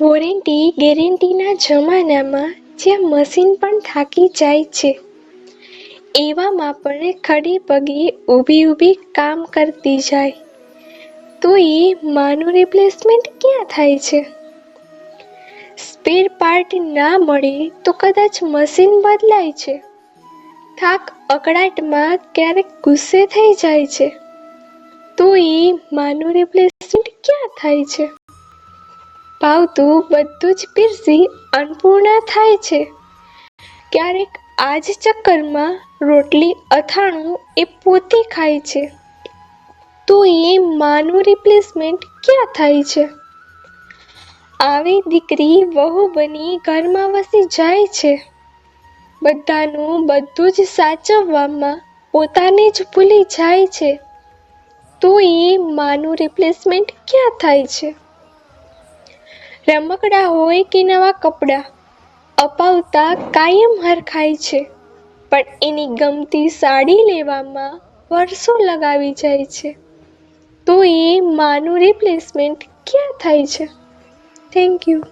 Warranty ગેરંટીના જમાનામાં જ્યાં machine પણ થાકી જાય છે, એવામાં પણ ખડે પગે ઊભી ઊભી કામ કરતી જાય. તો એ માનું રિપ્લેસમેન્ટ ક્યાં થાય છે? સ્પેર પાર્ટ ના મળે તો કદાચ મશીન બદલાય છે. થાક અકળાટમાં ક્યારેક ગુસ્સે થઈ જાય છે. તો એ માનું રિપ્લેસમેન્ટ ક્યાં થાય છે? ભાવતું બધું જ પીરસી અન્નપૂર્ણા થાય છે. ક્યારેક આ જ ચક્કરમાં રોટલી અથાણું એ પોતે ખાય છે. તો એ માનું રિપ્લેસમેન્ટ ક્યાં થાય છે? આવી દીકરી વહુ બની ઘરમાં વસી જાય છે. બધાનું બધું જ સાચવવામાં પોતાને જ ભૂલી જાય છે. તો એ માનું રિપ્લેસમેન્ટ ક્યાં થાય છે? રમકડા હોય કે નવા કપડાં, અપાવતા કાયમ હરખાય છે. પણ એની ગમતી સાડી લેવામાં વર્ષો લગાવી જાય છે. તો એ માનું રિપ્લેસમેન્ટ ક્યાં થાય છે? Thank you